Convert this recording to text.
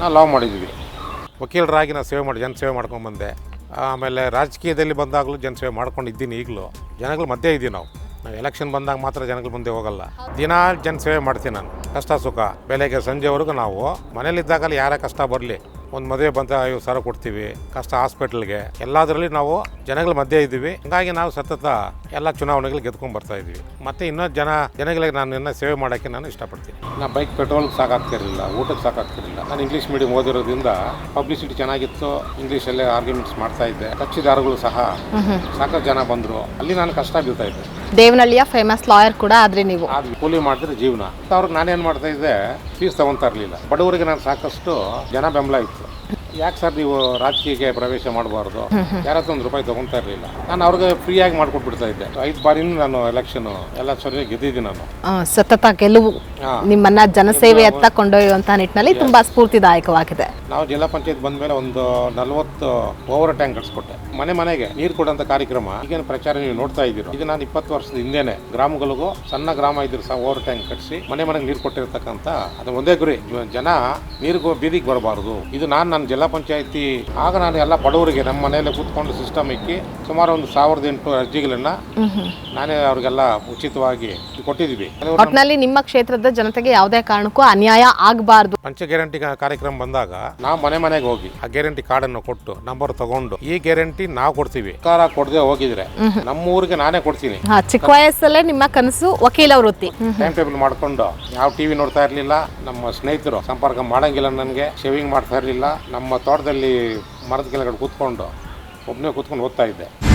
ನಾವು ಲವ್ ಮಾಡಿದ್ವಿ. ವಕೀಲರಾಗಿ ನಾನು ಸೇವೆ ಮಾಡಿ, ಜನ ಸೇವೆ ಮಾಡ್ಕೊಂಡು ಬಂದೆ. ಆಮೇಲೆ ರಾಜಕೀಯದಲ್ಲಿ ಬಂದಾಗಲೂ ಜನ ಸೇವೆ ಮಾಡ್ಕೊಂಡು ಇದ್ದೀನಿ ಈಗಲೂ. ಜನಗಳ ಮಧ್ಯೆ ಇದ್ದೀವಿ ನಾವು. ನಾವು ಎಲೆಕ್ಷನ್ ಬಂದಾಗ ಮಾತ್ರ ಜನಗಳ ಮುಂದೆ ಹೋಗಲ್ಲ. ದಿನ ಜನ ಸೇವೆ ಮಾಡ್ತೀನಿ ನಾನು. ಕಷ್ಟ ಸುಖ. ಬೆಳಗ್ಗೆ ಸಂಜೆವರೆಗೂ ನಾವು ಮನೇಲಿದ್ದಾಗಲ್ಲಿ ಯಾರ ಕಷ್ಟ ಬರಲಿ. ಒಂದು ಮದುವೆ ಬಂದ ಐವತ್ತು ಸಾವಿರ ಕೊಡ್ತೀವಿ ಕಷ್ಟ ಹಾಸ್ಪಿಟ್ಲ್ಗೆ. ಎಲ್ಲದರಲ್ಲಿ ನಾವು ಜನಗಳ ಮಧ್ಯೆ ಇದ್ದೀವಿ. ಹಂಗಾಗಿ ನಾವು ಸತತ ಎಲ್ಲ ಚುನಾವಣೆಗಳು ಗೆದ್ಕೊಂಡು ಬರ್ತಾ ಇದ್ದೀವಿ. ಮತ್ತೆ ಇನ್ನೂ ಜನ ಜನಗಳಿಗೆ ನಾನು ಇನ್ನೂ ಸೇವೆ ಮಾಡೋಕ್ಕೆ ನಾನು ಇಷ್ಟಪಡ್ತೀನಿ. ನಾ ಬೈಕ್ ಪೆಟ್ರೋಲ್ಗೆ ಸಾಕಾಗ್ತಿರಲಿಲ್ಲ ಊಟಕ್ಕೆ ಸಾಕಾಗ್ತಿರಲಿಲ್ಲ. ನಾನು ಇಂಗ್ಲೀಷ್ ಮೀಡಿಯಂ ಓದಿರೋದ್ರಿಂದ ಪಬ್ಲಿಸಿಟಿ ಚೆನ್ನಾಗಿತ್ತು ಇಂಗ್ಲೀಷಲ್ಲೇ ಆರ್ಗ್ಯುಮೆಂಟ್ಸ್ ಮಾಡ್ತಾ ಇದ್ದೆ. ಕಕ್ಷಿದಾರಗಳು ಸಹ ಸಾಕಷ್ಟು ಜನ ಬಂದರು. ಅಲ್ಲಿ ನಾನು ಕಷ್ಟ ಬೀಳ್ತಾ ಇದ್ದೆ. ದೇವನಹಳ್ಳಿಯ ಫೇಮಸ್ ಲಾಯರ್ ಕೂಡ ಆದ್ರಿ ನೀವು. ಕೂಲಿ ಮಾಡಿದ್ರೆ ಜೀವನ. ಅವ್ರಿಗೆ ನಾನೇನ್ ಮಾಡ್ತಾ ಇದ್ದೆ ಫೀಸ್ ತಗೊತಾ ಇರಲಿಲ್ಲ ಬಡವರಿಗೆ ನಾನು ಸಾಕಷ್ಟು ಜನ ಬೆಂಬಲ ಇತ್ತು. ಯಾಕೆ ಸರ್ ನೀವು ರಾಜಕೀಯಕ್ಕೆ ಪ್ರವೇಶ ಮಾಡಬಾರ್ದು? ಯಾರ ಹತ್ರ ಒಂದು ರೂಪಾಯಿ ತಗೊಂತಾ ಇರಲಿಲ್ಲ. ನಾನು ಅವ್ರಿಗೆ ಫ್ರೀಯಾಗಿ ಮಾಡ್ಕೊಟ್ಬಿಡ್ತಾ ಇದ್ದೆ. ಐದು ಬಾರಿನೂ ನಾನು ಎಲೆಕ್ಷನ್ ಎಲ್ಲ ಸರಿ ಗೆದ್ದಿದ್ದೀನಿ ನಾನು. ಆ, ಸತತ ಗೆಲುವು ಜನಸೇವೆ ನಿಮ್ಮನ್ನ ಜನಸೇವೆಯತ್ತ ಕೊಂಡೊಯ್ಯುವಂತಹ ನಿಟ್ಟಿನಲ್ಲಿ ತುಂಬಾ ಸ್ಫೂರ್ತಿದಾಯಕವಾಗಿದೆ. ನಾವು ಜಿಲ್ಲಾ ಪಂಚಾಯತ್ ಬಂದ ಮೇಲೆ ಒಂದು ನಲವತ್ತು ಓವರ್ ಟ್ಯಾಂಕ್ ಕಟ್ಸ್ಕೊಟ್ಟೆ. ಮನೆ ಮನೆಗೆ ನೀರು ಕೊಡುವಂತ ಕಾರ್ಯಕ್ರಮ. ಈಗೇನು ಪ್ರಚಾರ ನೀವು ನೋಡ್ತಾ ಇದ್ದೀರೋ? ಇದು ನಾನು ಇಪ್ಪತ್ತು ವರ್ಷದ ಹಿಂದೆನೆ ಗ್ರಾಮಗಳಿಗೂ ಸಣ್ಣ ಗ್ರಾಮ ಇದ್ರು ಸಹ ಓವರ್ ಟ್ಯಾಂಕ್ ಕಟ್ಸಿ ಮನೆ ಮನೆಗೆ ನೀರು ಕೊಟ್ಟಿರ್ತಕ್ಕಂಥ ಅದು ಒಂದೇ ಗುರಿ. ಜನ ನೀರಿಗೂ ಬೀದಿಗೆ ಬರಬಾರ್ದು. ಇದು ನಾನು ನನ್ನ ಜಿಲ್ಲಾ ಪಂಚಾಯತಿ ಆಗ ನಾನು ಎಲ್ಲ ಬಡವರಿಗೆ ನಮ್ಮ ಮನೆಯಲ್ಲೇ ಕೂತ್ಕೊಂಡು ಸಿಸ್ಟಮ್ ಇಕ್ಕಿ ಸುಮಾರು ಒಂದು ಸಾವಿರದ ಎಂಟು ಅರ್ಜಿಗಳನ್ನ ನಾನೇ ಅವ್ರಿಗೆಲ್ಲ ಉಚಿತವಾಗಿ ಕೊಟ್ಟಿದ್ವಿ ಒಟ್ಟಿನಲ್ಲಿ ಒಟ್ನಲ್ಲಿ ನಿಮ್ಮ ಕ್ಷೇತ್ರದ ಜನತೆಗೆ ಯಾವುದೇ ಕಾರಣಕ್ಕೂ ಅನ್ಯಾಯ ಆಗಬಾರದು. ಪಂಚ ಗ್ಯಾರಂಟಿ ಕಾರ್ಯಕ್ರಮ ಬಂದಾಗ ನಾವು ಮನೆ ಮನೆಗೆ ಹೋಗಿ ಆ ಗ್ಯಾರಂಟಿ ಕಾರ್ಡ್ ಅನ್ನು ಕೊಟ್ಟು ನಂಬರ್ ತಗೊಂಡು ಈ ಗ್ಯಾರಂಟಿ ನಾವು ಕೊಡ್ತೀವಿ. ಸರ್ಕಾರ ಕೊಡದೆ ಹೋಗಿದ್ರೆ ನಮ್ಮ ಊರಿಗೆ ನಾನೇ ಕೊಡ್ತೀನಿ. ಹಾ ಚಿಕ್ಕ ವಯಸ್ಸಲ್ಲೇ ನಿಮ್ಮ ಕನಸು ವಕೀಲ ವೃತ್ತಿ. ಟೈಮ್ ಟೇಬಲ್ ಮಾಡ್ಕೊಂಡು ಯಾವ ಟಿವಿ ನೋಡ್ತಾ ಇರ್ಲಿಲ್ಲ ನಮ್ಮ ಸ್ನೇಹಿತರು ಸಂಪರ್ಕ ಮಾಡಂಗಿಲ್ಲ ನನಗೆ ಶೇವಿಂಗ್ ಮಾಡ್ತಾ ಇರಲಿಲ್ಲ ನಮ್ಮ ತೋಟದಲ್ಲಿ ಮರದ ಕೆಳಗಡೆ ಕೂತ್ಕೊಂಡು ಒಬ್ಬನೇ ಕೂತ್ಕೊಂಡು ಓದ್ತಾ ಇದ್ದೆ.